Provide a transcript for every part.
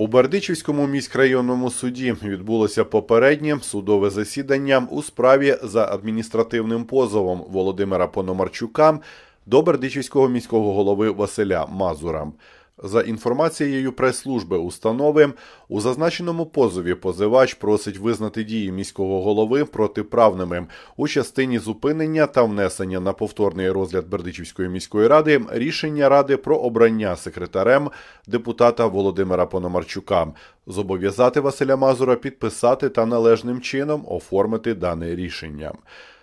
У Бердичівському міськрайонному суді відбулося попереднє судове засідання у справі за адміністративним позовом Володимира Пономарчука до Бердичівського міського голови Василя Мазура. За інформацією прес-служби установи, у зазначеному позові позивач просить визнати дії міського голови протиправними у частині зупинення та внесення на повторний розгляд Бердичівської міської ради рішення ради про обрання секретарем депутата Володимира Пономарчука, зобов'язати Василя Мазура підписати та належним чином оформити дане рішення.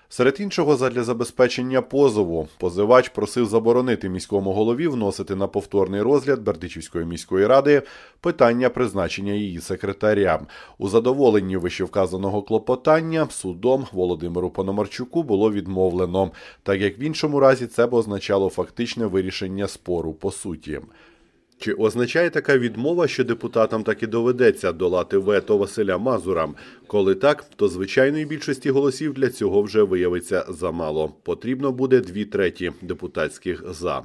Серед іншого, задля забезпечення позову, позивач просив заборонити міському голові вносити на повторний розгляд Бердичівської міської ради питання призначення її секретаря. У задоволенні вищевказаного клопотання судом Володимиру Пономарчуку було відмовлено, так як в іншому разі це б означало фактичне вирішення спору по суті. Чи означає така відмова, що депутатам так і доведеться долати вето Василя Мазура? Коли так, то звичайної більшості голосів для цього вже виявиться замало. Потрібно буде дві треті депутатських за.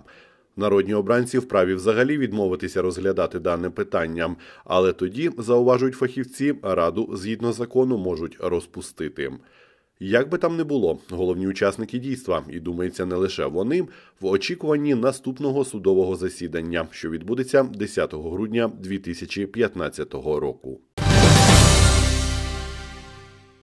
Народні обранці вправі взагалі відмовитися розглядати дане питання, але тоді, зауважують фахівці, раду згідно закону можуть розпустити. Як би там не було, головні учасники дійства, і думається, не лише вони в очікуванні наступного судового засідання, що відбудеться 10 грудня 2015 року.